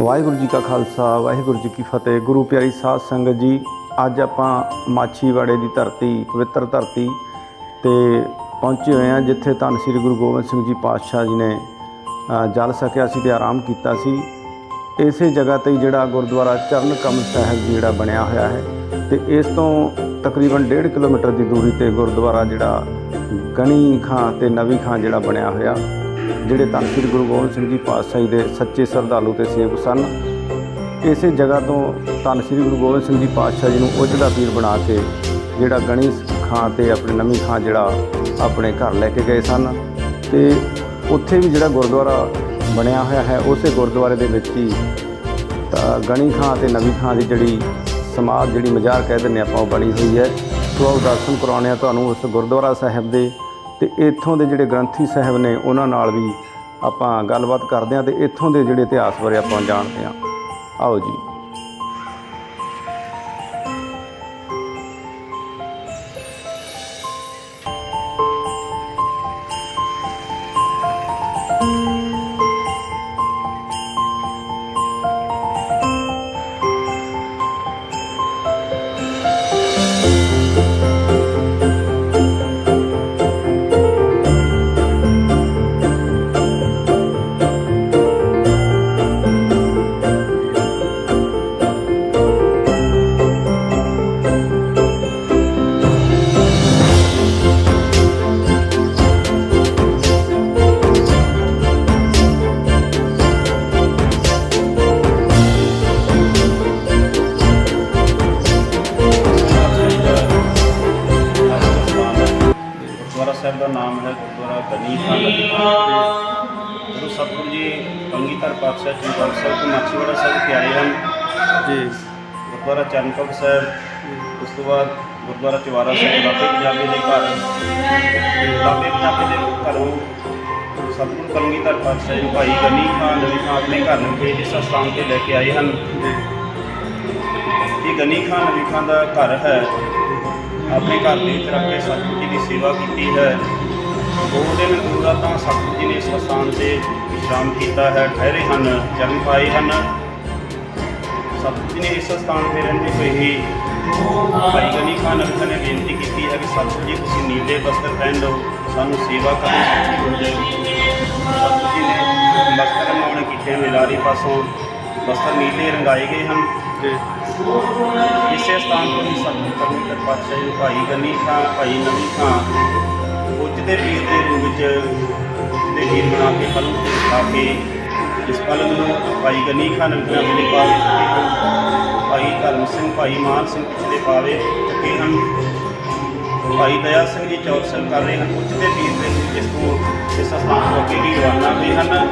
ਵਾਹਿਗੁਰੂ ਜੀ ਕਾ ਖਾਲਸਾ, ਵਾਹਿਗੁਰੂ ਜੀ ਕੀ ਫਤਿਹ। ਗੁਰੂ ਪਿਆਰੀ ਸਾਧ ਸੰਗਤ ਜੀ, ਅੱਜ ਆਪਾਂ ਮਾਛੀਵਾੜੇ ਦੀ ਧਰਤੀ, ਪਵਿੱਤਰ ਧਰਤੀ ਤੇ ਪਹੁੰਚੇ ਹੋਏ ਹਾਂ, ਜਿੱਥੇ ਧੰਨ ਸ੍ਰੀ ਗੁਰੂ ਗੋਬਿੰਦ ਸਿੰਘ ਜੀ ਪਾਤਸ਼ਾਹ ਜੀ ਨੇ ਜਲ ਸਕਿਆ ਸੀ ਤੇ ਆਰਾਮ ਕੀਤਾ ਸੀ। ਇਸੇ ਜਗ੍ਹਾ ਤੇ ਜਿਹੜਾ ਗੁਰਦੁਆਰਾ ਚਰਨ ਕਮਲ ਸਾਹਿਬ ਜੀ ਜਿਹੜਾ ਬਣਿਆ ਹੋਇਆ ਹੈ ਤੇ ਇਸ ਤੋਂ ਤਕਰੀਬਨ 1.5 ਕਿਲੋਮੀਟਰ ਦੀ ਦੂਰੀ ਤੇ ਗੁਰਦੁਆਰਾ ਜਿਹੜਾ ਗਣੀ ਖਾਂ ਤੇ ਨਵੀ ਖਾਂ ਜਿਹੜਾ ਬਣਿਆ ਹੋਇਆ। ਜਿਹੜੇ ਧੰਨ ਸ੍ਰੀ ਗੁਰੂ ਗੋਬਿੰਦ ਸਿੰਘ ਜੀ ਪਾਤਸ਼ਾਹ ਜੀ ਦੇ ਸੱਚੇ ਸਰਧਾਲੂ ਤੇ ਸੇਵਕ ਸਨ, ਇਸੇ ਜਗ੍ਹਾ ਤੋਂ ਧੰਨ ਸ੍ਰੀ ਗੁਰੂ ਗੋਬਿੰਦ ਸਿੰਘ ਜੀ ਪਾਤਸ਼ਾਹ ਜੀ ਨੂੰ ਉੱਜ ਦਾ ਪੀਰ ਬਣਾ ਕੇ ਜਿਹੜਾ ਗਣੀ ਖਾਂ ਤੇ ਆਪਣੇ ਨਵੀਂ ਖਾਂ ਜਿਹੜਾ ਆਪਣੇ ਘਰ ਲੈ ਕੇ ਗਏ ਸਨ ਤੇ ਉੱਥੇ ਵੀ ਜਿਹੜਾ ਗੁਰਦੁਆਰਾ ਬਣਿਆ ਹੋਇਆ ਹੈ, ਉਸੇ ਗੁਰਦੁਆਰੇ ਦੇ ਵਿੱਚ ਹੀ ਤਾਂ ਗਣੀ ਖਾਂ ਤੇ ਨਵੀਂ ਖਾਂ ਦੀ ਜਿਹੜੀ ਸਮਾਧ ਜਿਹੜੀ ਮਜ਼ਾਰ ਕਹਿ ਦਿੰਦੇ ਆਪਾਂ ਉਹ ਬਣੀ ਹੋਈ ਹੈ। ਸੋ ਆਓ ਦਰਸ਼ਨ ਕਰਾਉਣੇ ਆ ਤੁਹਾਨੂੰ ਉਸ ਗੁਰਦੁਆਰਾ ਸਾਹਿਬ ਦੇ ਤੇ ਇੱਥੋਂ ਦੇ ਜਿਹੜੇ ਗ੍ਰੰਥੀ ਸਾਹਿਬ ਨੇ ਉਹਨਾਂ ਨਾਲ ਵੀ ਆਪਾਂ ਗੱਲਬਾਤ ਕਰਦੇ ਹਾਂ ਤੇ ਇੱਥੋਂ ਦੇ ਜਿਹੜੇ ਇਤਿਹਾਸ ਬਾਰੇ ਆਪਾਂ ਜਾਣਦੇ ਹਾਂ। ਆਓ ਜੀ। ਗੁਰਦੁਆਰਾ ਸਾਹਿਬ ਦਾ ਨਾਮ ਹੈ ਗੁਰਦੁਆਰਾ ਗਨੀ ਖਾਨ ਗੁਰੂ ਸਤਿਗੁਰੂ ਜੀ ਅੰਗੀਧਰ ਪਾਤਸ਼ਾਹ ਚੰਦਰ ਸਾਹਿਬ ਤੋਂ ਮਾਛੀਵਾੜਾ ਸਾਹਿਬ ਤੇ ਆਏ ਹਨ। ਜੀ। ਗੁਰਦੁਆਰਾ ਚਰਨਕੋਟ ਸਾਹਿਬ ਉਸ ਤੋਂ ਬਾਅਦ ਗੁਰਦੁਆਰਾ ਚਵਾਰਾ ਸਾਹਿਬ ਲਾਗੇ ਪੰਜਾਬੀ ਦੇ ਘਰ। ਲਾਗੇ ਪੰਜਾਬੀ ਦੇ ਘਰੋਂ ਗੁਰੂ ਸਤਿਗੁਰੂ ਕਲਗੀਧਰ ਪਾਤਸ਼ਾਹ ਜੀ ਭਾਈ ਗਨੀ ਖਾਨ ਖਾਨ ਆਪਣੇ ਘਰ ਨੂੰ ਭੇਜ ਇਸ ਸਥਾਨ ਤੇ ਲੈ ਕੇ ਆਏ ਹਨ। ਇਹ ਗਨੀ ਖਾਨ ਨਵੀ ਖਾਨ ਦਾ ਘਰ ਹੈ। ਆਪਣੇ ਘਰ ਦੇ ਵਿੱਚ ਰੱਖ ਕੇ ਸਤਿਗੁਰੂ ਜੀ ਦੀ ਸੇਵਾ ਕੀਤੀ ਹੈ। ਦੋ ਦਿਨ ਦੋ ਤਾਂ ਸਤਿਗੁਰੂ ਜੀ ਨੇ ਇਸ ਅਸਥਾਨ ਤੇ ਵਿਸ਼ਰਾਮ ਕੀਤਾ ਹੈ। ਠਹਿਰੇ ਹਨ, ਜਨਮ ਪਾਏ ਹਨ। ਸਤਿਗੁਰੂ ਜੀ ਨੇ ਇਸ ਅਸਥਾਨ ਤੇ ਰਹਿੰਦੇ ਹੋਏ ਹੀ ਭਾਈ ਗਨੀ ਖਾਨ ਨਵੀ ਨੇ ਬੇਨਤੀ ਕੀਤੀ ਹੈ ਕਿ ਸਤਿਗੁਰੂ ਜੀ, ਤੁਸੀਂ ਨੀਲੇ ਬਸਤਰ ਪਹਿਨ ਲਓ, ਸਾਨੂੰ ਸੇਵਾ ਕਰਨ ਦੀ ਹੋ। ਸਤਿਗੁਰੂ ਜੀ ਨੇ ਬਸਤਰ ਮਾਉਣ ਕੀਤੇ ਮਿਲਾਰੀ ਪਾਸੋਂ। ਬਸਤਰ ਨੀਲੇ ਰੰਗਾਏ ਗਏ ਹਨ ਜੀ ਇਸੇ ਸਥਾਨ ਤੋਂ ਹੀ ਸਤਿਗੁਰੂ ਕਰਮੀਕਰ ਪਾਤਸ਼ਾਹ ਜੀ ਭਾਈ ਗਨੀ ਖਾਂ, ਭਾਈ ਨਵੀ ਖਾਂ ਉੱਜਦੇ ਪੀਰ ਦੇ ਰੂਪ ਵਿੱਚ ਉੱਜਦੇ ਪੀਰ ਬਣਾ ਕੇ ਪਲੰਗ ਤੇ ਬਿਠਾ ਕੇ ਇਸ ਪਲੰਗ ਨੂੰ ਭਾਈ ਗਨੀ ਖਾਂ ਨਵੀ ਦੇ ਪਾਵੇ ਭਾਈ ਧਰਮ ਸਿੰਘ, ਭਾਈ ਮਾਨ ਸਿੰਘ ਪਿਛਲੇ ਪਾਵੇ ਚੁੱਕੇ ਹਨ। ਭਾਈ ਦਇਆ ਸਿੰਘ ਜੀ ਚੌਰਸਲ ਕਰ ਰਹੇ ਹਨ। ਉੱਚਦੇ ਪੀਰ ਦੇ ਰੂਪ ਜਿਸ ਤੋਂ ਇਸ ਸਥਾਨ ਤੋਂ ਅੱਗੇ ਵੀ ਰਵਾਨਾ ਹੋਏ ਹਨ।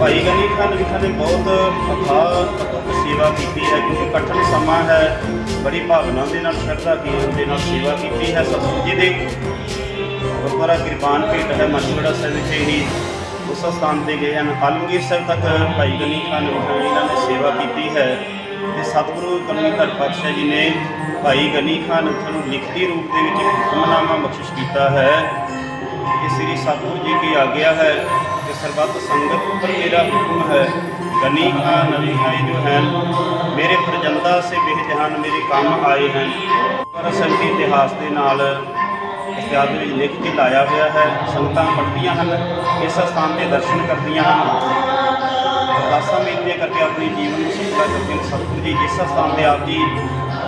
ਭਾਈ ਗਨੀ ਖਾਨ ਵਿਖਾ ਨੇ ਬਹੁਤ ਅਥਾਹ ਸੇਵਾ ਕੀਤੀ ਹੈ, ਕਿਉਂਕਿ ਕਠਿਨ ਸਮਾਂ ਹੈ, ਬੜੀ ਭਾਵਨਾ ਦੇ ਨਾਲ, ਸ਼ਰਧਾ ਕੀਰਤ ਦੇ ਨਾਲ ਸੇਵਾ ਕੀਤੀ ਹੈ ਸਤਿਗੁਰੂ ਜੀ ਦੇ ਗੁਰਦੁਆਰਾ ਕਿਰਪਾਨ ਭੇਟ ਹੈ ਮਛਵੜਾ ਸਾਹਿਬ ਵਿਖੇ ਹੀ ਉਸ ਸਥਾਨ ਤੇ ਗਏ ਹਨ। ਆਲਮਗੀਰ ਸਾਹਿਬ ਤੱਕ ਭਾਈ ਗਨੀ ਖਾਨ ਵਿਖਾ ਇਹਨਾਂ ਨੇ ਸੇਵਾ ਕੀਤੀ ਹੈ ਤੇ ਸਤਿਗੁਰੂ ਕਲਗੀਧਰ ਪਾਤਸ਼ਾਹ ਜੀ ਨੇ ਭਾਈ ਗਨੀ ਖਾਨ ਨੂੰ ਲਿਖਤੀ ਰੂਪ ਦੇ ਵਿੱਚ ਹੁਕਮਨਾਮਾ ਬਖਸ਼ਿਸ਼ ਕੀਤਾ ਹੈ ਕਿ ਸ੍ਰੀ ਸਤਿਗੁਰੂ ਜੀ ਕੀ ਆਗਿਆ ਹੈ ਕਿ ਸਰਬੱਤ ਸੰਗਤ ਉੱਪਰ ਮੇਰਾ ਹੁਕਮ ਹੈ। ਗਨੀ ਖਾਨ ਨਵੀ ਖਾਨ ਜੋ ਹੈ। ਮੇਰੇ ਪ੍ਰਜੰਦਾ ਸੇ ਬੇਜਹਾਨ ਮੇਰੇ ਕੰਮ ਆਏ ਹਨ। ਪਰ ਸਾਹਿਬ ਇਤਿਹਾਸ ਦੇ ਨਾਲ ਇਤਿਹਾਸ ਵਿੱਚ ਲਿਖ ਕੇ ਲਾਇਆ ਹੋਇਆ ਹੈ। ਸੰਗਤਾਂ ਪੜ੍ਹਦੀਆਂ ਹਨ, ਇਸ ਸਥਾਨ ਤੇ ਦਰਸ਼ਨ ਕਰਦੀਆਂ ਹਨ। ਅਰਦਾਸਾਂ ਬੇਨਤੀਆਂ ਕਰਕੇ ਆਪਣੇ ਜੀਵਨ ਨੂੰ ਸਫਲਾ ਕਰਦੇ ਨੇ ਸਤਿਗੁਰੂ ਜੀ ਇਸ ਸਥਾਨ ਤੇ ਆਪ ਜੀ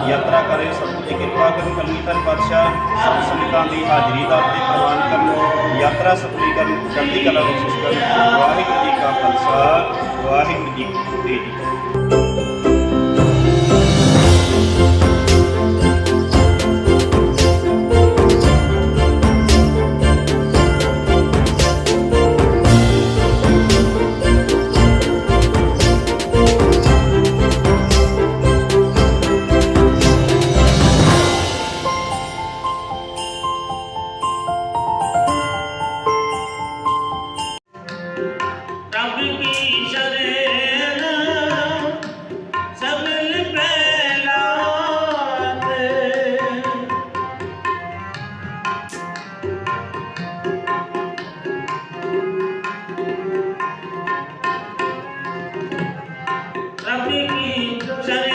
ਯਾਤਰਾ ਕਰੇ ਸਤਿਗੁਰੂ ਜੀ ਕਿਰਪਾ ਕਰਨ ਕਲਗੀਧਰ ਪਾਤਸ਼ਾਹ, ਸਭ ਸੰਗਤਾਂ ਦੀ ਹਾਜ਼ਰੀ ਦਾ ਤੇ ਪ੍ਰਵਾਨ ਕਰਨ, ਯਾਤਰਾ ਸਫਲੀ ਕਰਨ, ਚੜ੍ਹਦੀ ਕਲਾ ਬਖਸ਼ਿਸ਼ ਕਰਨ। ਵਾਹਿਗੁਰੂ ਜੀ ਕਾ ਖਾਲਸਾ। ਵਾਹਿਗੁਰੂ ਜੀ ਕੀ ਪ੍ਰਭ ਕੀ